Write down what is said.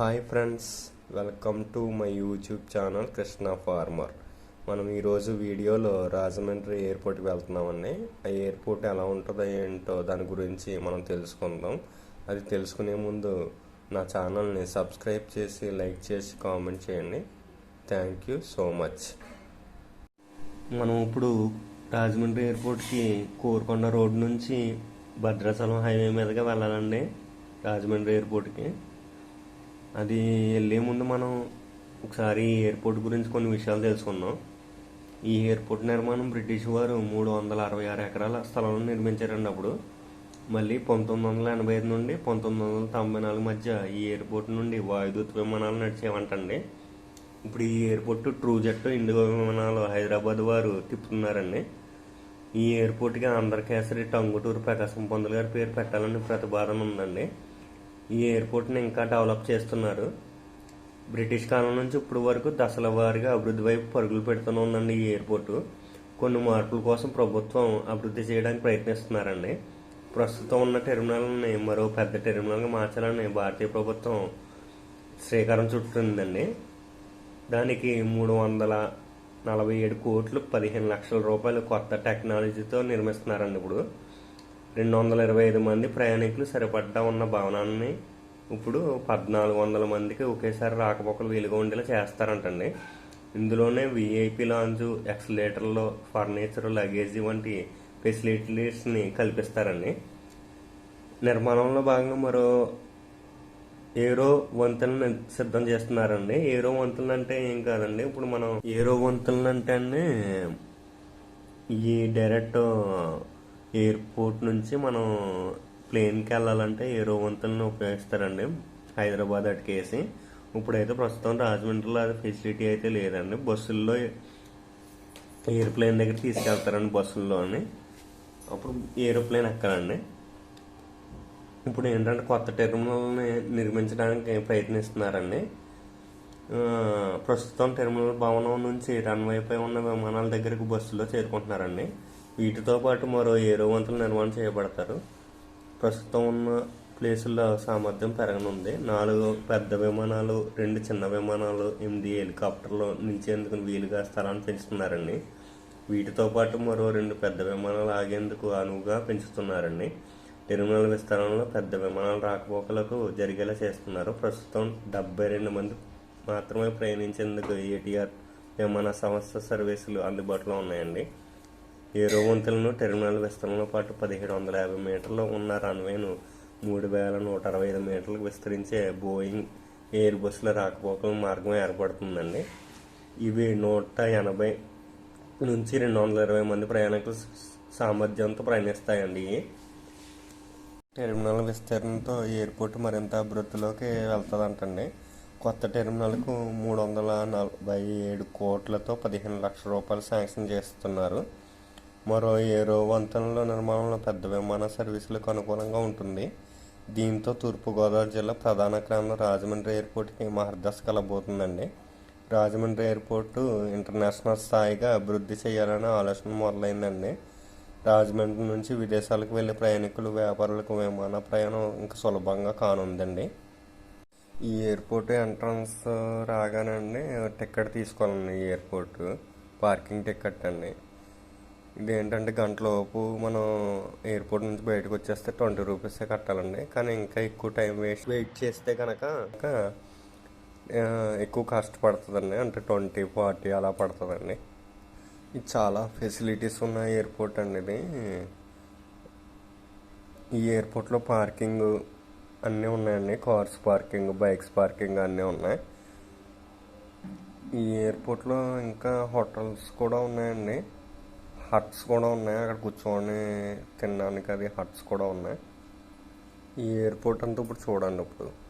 Hi friends welcome to my YouTube channel Krishna farmer. మనం ఈరోజు వీడియోలో రాజమండ్రి ఎయిర్పోర్ట్కి వెళ్తున్నామండి. ఆ ఎయిర్పోర్ట్ ఎలా ఉంటుందో ఏంటో దాని గురించి మనం తెలుసుకుందాం. అది తెలుసుకునే ముందు నా ఛానల్ని సబ్స్క్రైబ్ చేసి లైక్ చేసి కామెంట్ చేయండి. Thank you so much. మనం ఇప్పుడు రాజమండ్రి ఎయిర్పోర్ట్కి కోరుకొండ రోడ్ నుంచి భద్రాచలం హైవే మీదుగా వెళ్ళాలండి రాజమండ్రి ఎయిర్పోర్ట్కి. అది వెళ్ళే ముందు మనం ఒకసారి ఎయిర్పోర్ట్ గురించి కొన్ని విషయాలు తెలుసుకుందాం. ఈ ఎయిర్పోర్ట్ నిర్మాణం బ్రిటిష్ వారు మూడు వందల అరవై ఆరు ఎకరాల స్థలంలో నిర్మించారండి అప్పుడు. మళ్ళీ పంతొమ్మిది వందల ఎనభై ఐదు నుండి పంతొమ్మిది వందల తొంభై నాలుగు మధ్య ఈ ఎయిర్పోర్ట్ నుండి వాయుదూత విమానాలు నడిచేవంటండి. ఇప్పుడు ఈ ఎయిర్పోర్ట్ ట్రూ జెట్ ఇండిగో విమానాలు హైదరాబాద్ వారు తిప్పుతున్నారండి. ఈ ఎయిర్పోర్ట్కి ఆంధ్రకేసరి టంగుటూరు ప్రకాశం పొందల గారి పేరు పెట్టాలని ప్రతిపాదన ఉందండి. ఈ ఎయిర్పోర్ట్ని ఇంకా డెవలప్ చేస్తున్నారు. బ్రిటిష్ కాలం నుంచి ఇప్పుడు వరకు దశల వారీగా అభివృద్ధి వైపు పరుగులు పెడుతూనే ఉందండి ఈ ఎయిర్పోర్టు. కొన్ని మార్పుల కోసం ప్రభుత్వం అభివృద్ధి చేయడానికి ప్రయత్నిస్తున్నారండి. ప్రస్తుతం ఉన్న టెర్మినల్ని మరో పెద్ద టెర్మినల్గా మార్చాలని భారతీయ ప్రభుత్వం శ్రీకారం చుట్టిందండి. దానికి మూడు వందల నలభై ఏడు కోట్లు పదిహేను లక్షల రూపాయలు కొత్త టెక్నాలజీతో నిర్మిస్తున్నారండి ఇప్పుడు. రెండు వందల ఇరవై ఐదు మంది ప్రయాణికులు సరిపడ్డా ఉన్న భవనాన్ని ఇప్పుడు పద్నాలుగు వందల మందికి ఒకేసారి రాకపోకలు వీలుగా ఉండేలా చేస్తారంటండి. ఇందులోనే విఐపి లాంజ్ ఎక్సలేటర్లు ఫర్నిచర్ లగేజీ వంటి ఫెసిలిటీస్ని కల్పిస్తారండి. నిర్మాణంలో భాగంగా మరో ఏరో వంతెనని సిద్ధం చేస్తున్నారండి. ఏరో వంతెనలు అంటే ఏం కాదండి. ఇప్పుడు మనం ఏరో వంతెనలు అంటే అండి ఈ డైరెక్ట్ ఎయిర్పోర్ట్ నుంచి మనం ప్లేన్కి వెళ్ళాలంటే ఏరో వంతులను ఉపయోగిస్తారండి హైదరాబాద్ అటుకేసి. ఇప్పుడైతే ప్రస్తుతం రాజమండ్రిలో అది ఫెసిలిటీ అయితే లేదండి. బస్సుల్లో ఎయిర్ప్లేన్ దగ్గర తీసుకెళ్తారండి బస్సుల్లోని అప్పుడు ఏరోప్లేన్ ఎక్కడండి ఇప్పుడు ఏంటంటే కొత్త టెర్మినల్ని నిర్మించడానికి ప్రయత్నిస్తున్నారండి. ప్రస్తుతం టెర్మినల్ భవనం నుంచి రన్వేపై ఉన్న విమానాల దగ్గరకు బస్సులో చేరుకుంటున్నారండి. వీటితో పాటు మరో ఏరో వంతులు నిర్మాణం చేయబడతారు. ప్రస్తుతం ఉన్న ప్లేసుల్లో సామర్థ్యం పెరగనుంది. నాలుగు పెద్ద విమానాలు రెండు చిన్న విమానాలు ఎనిమిది హెలికాప్టర్లు నిలిచేందుకు వీలుగా స్థలాన్ని పెంచుతున్నారండి. వీటితో పాటు మరో రెండు పెద్ద విమానాలు ఆగేందుకు అనువుగా పెంచుతున్నారండి. టెర్మినల్ విస్తరణలో పెద్ద విమానాలు రాకపోకలకు జరిగేలా చేస్తున్నారు. ప్రస్తుతం డెబ్బై రెండు మంది మాత్రమే ప్రయాణించేందుకు ఏటీఆర్ విమాన సంస్థ సర్వీసులు అందుబాటులో ఉన్నాయండి. ఏరో వంతులను టెర్మినల్ విస్తరణలో పాటు పదిహేడు వందల యాభై మీటర్లు ఉన్న రన్వేను మూడు వేల నూట అరవై ఐదు మీటర్లకు విస్తరించే బోయింగ్ ఎయిర్ బస్సుల రాకపోకల మార్గం ఏర్పడుతుందండి. ఇవి నూట ఎనభై నుంచి రెండు వందల ఇరవై మంది ప్రయాణికుల సామర్థ్యంతో ప్రయాణిస్తాయండి టెర్మినల్ విస్తరణతో ఎయిర్పోర్ట్ మరింత అభివృద్ధిలోకి వెళ్తుందంటండి. కొత్త టెర్మినల్కు మూడు వందల నలభై ఏడు కోట్లతో పదిహేను లక్షల రూపాయలు శాంక్షన్ చేస్తున్నారు. మరో ఏరో వంతెనల నిర్మాణంలో పెద్ద విమాన సర్వీసులకు అనుకూలంగా ఉంటుంది. దీంతో తూర్పుగోదావరి జిల్లా ప్రధాన కేంద్రం రాజమండ్రి ఎయిర్పోర్ట్కి మహర్దశ కలబోతుందండి. రాజమండ్రి ఎయిర్పోర్టు ఇంటర్నేషనల్ స్థాయిగా అభివృద్ధి చేయాలనే ఆలోచన మొదలైందండి. రాజమండ్రి నుంచి విదేశాలకు వెళ్ళే ప్రయాణికులు వ్యాపారులకు విమాన ప్రయాణం ఇంకా సులభంగా కానుందండి. ఈ ఎయిర్పోర్ట్ ఎంట్రన్స్ రాగానండి టికెట్ తీసుకోవాలండి ఈ ఎయిర్పోర్ట్. పార్కింగ్ టికెట్ అండి. ఇదేంటంటే గంటలోపు మనం ఎయిర్పోర్ట్ నుంచి బయటకు వచ్చేస్తే ట్వంటీ రూపీసే కట్టాలండి. కానీ ఇంకా ఎక్కువ టైం వేస్ట్ వెయిట్ చేస్తే కనుక ఇంకా, ఎక్కువ కష్టపడుతుందండి అంటే ట్వంటీ ఫార్టీ అలా పడుతుందండి. ఇది చాలా ఫెసిలిటీస్ ఉన్న ఎయిర్పోర్ట్ అండి ఇది. ఈ ఎయిర్పోర్ట్లో పార్కింగ్ అన్నీ ఉన్నాయండి. కార్స్ పార్కింగ్ బైక్స్ పార్కింగ్ అన్నీ ఉన్నాయి. ఈ ఎయిర్పోర్ట్లో ఇంకా హోటల్స్ కూడా ఉన్నాయండి. హట్స్ కూడా ఉన్నాయి. అక్కడ కూర్చొని తినడానికి అది హట్స్ కూడా ఉన్నాయి. ఈ ఎయిర్పోర్ట్ అంతా ఇప్పుడు చూడండి ఇప్పుడు.